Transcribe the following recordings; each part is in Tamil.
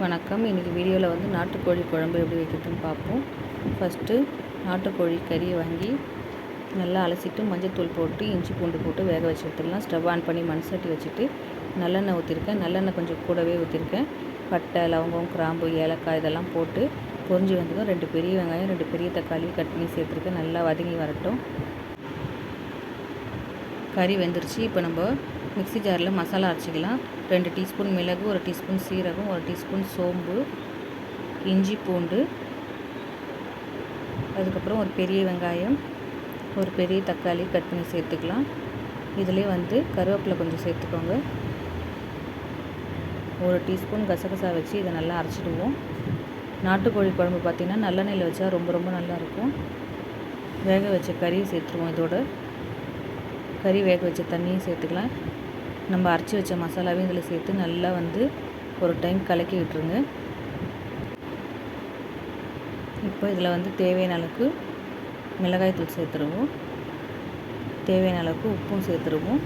வணக்கம். இன்றைக்கி வீடியோவில் வந்து நாட்டுக்கோழி குழம்பு எப்படி வைக்கிறதுன்னு பார்ப்போம். ஃபஸ்ட்டு நாட்டுக்கோழி கறியை வாங்கி நல்லா அலசிட்டு மஞ்சத்தூள் போட்டு இஞ்சி பூண்டு போட்டு வேக வச்சு எடுத்துடலாம். ஸ்டவ் ஆன் பண்ணி மண் சட்டி வச்சுட்டு நல்லெண்ணெய் ஊற்றிருக்கேன் நல்லெண்ணெய் கொஞ்சம் கூடவே ஊற்றிருக்கேன் பட்டை லவங்கம் கிராம்பு ஏலக்காய் இதெல்லாம் போட்டு பொறிஞ்சு வந்ததும் ரெண்டு பெரிய வெங்காயம் ரெண்டு பெரிய தக்காளி கட் பண்ணி சேர்த்துருக்கேன். நல்லா வதங்கி வரட்டும். கறி வெந்துருச்சு. இப்போ நம்ம மிக்ஸி ஜாரில் மசாலா அரைச்சிக்கலாம். ரெண்டு டீஸ்பூன் மிளகு ஒரு டீஸ்பூன் சீரகம் ஒரு டீஸ்பூன் சோம்பு இஞ்சி பூண்டு. அதுக்கப்புறம் ஒரு பெரிய வெங்காயம் ஒரு பெரிய தக்காளி கட் பண்ணி சேர்த்துக்கலாம். இதிலே வந்து கருவேப்பிலை கொஞ்சம் சேர்த்துக்கோங்க. ஒரு டீஸ்பூன் கசகசா வச்சு இதை நல்லா அரைச்சிடுவோம். நாட்டுக்கோழி குழம்பு பார்த்திங்கன்னா நல்லெண்ணெயில் வச்சா ரொம்ப ரொம்ப நல்லாயிருக்கும். வேக வச்ச கறியை சேர்த்துருவோம் இதோட. கறி வேக வச்ச தண்ணியும் சேர்த்துக்கலாம். நம்ம அரைச்சி வச்ச மசாலாவையும் இதில் சேர்த்து நல்லா வந்து ஒரு டைம் கலக்கி விட்டுருங்க இப்போ இதில் வந்து தேவையான அளவுக்கு மிளகாய் தூள் சேர்த்துருவோம். தேவையான அளவுக்கு உப்பும் சேர்த்துருவோம்.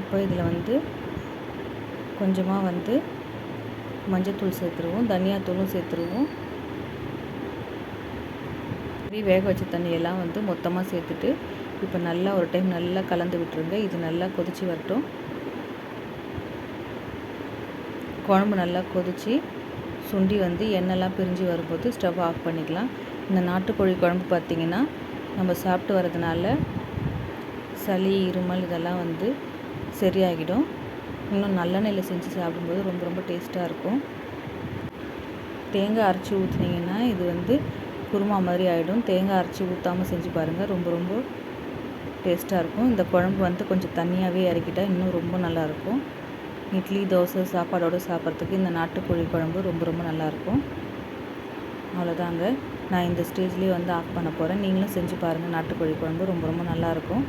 இப்போ இதில் வந்து கொஞ்சமாக வந்து மஞ்சத்தூள் சேர்த்துருவோம். தனியாத்தூளும் சேர்த்துருவோம். கறி வேக வச்ச தண்ணியெல்லாம் வந்து மொத்தமாக சேர்த்துட்டு இப்போ நல்லா ஒரு டைம் நல்லா கலந்து விட்டுருங்க. இது நல்லா கொதித்து வரட்டும். குழம்பு நல்லா கொதித்து சுண்டி வந்து எண்ணெய்லாம் பிரிஞ்சு வரும்போது ஸ்டவ் ஆஃப் பண்ணிக்கலாம். இந்த நாட்டுக்கோழி குழம்பு பார்த்திங்கன்னா நம்ம சாப்பிட்டு வரதுனால சளி இருமல் இதெல்லாம் வந்து சரியாகிடும். இன்னும் நல்லெண்ணெயில் செஞ்சு சாப்பிடும்போது ரொம்ப ரொம்ப டேஸ்ட்டாக இருக்கும். தேங்காய் அரைச்சி ஊற்றுனீங்கன்னா இது வந்து குருமா மாதிரி ஆகிடும் தேங்காய் அரைச்சி ஊற்றாமல் செஞ்சு பாருங்கள் ரொம்ப ரொம்ப டேஸ்ட்டாக இருக்கும். இந்த குழம்பு வந்து கொஞ்சம் தண்ணியாகவே இறக்கிட்டால் இன்னும் ரொம்ப நல்லாயிருக்கும் இட்லி தோசை சாப்பாடோடு சாப்பிட்றதுக்கு இந்த நாட்டுக்கோழி குழம்பு ரொம்ப ரொம்ப நல்லாயிருக்கும் அவ்வளோதாங்க. நான் இந்த ஸ்டேஜ்லேயே வந்து ஆஃப் பண்ண போகிறேன் நீங்களும் செஞ்சு பாருங்கள் நாட்டுக்கோழி குழம்பு ரொம்ப ரொம்ப நல்லாயிருக்கும்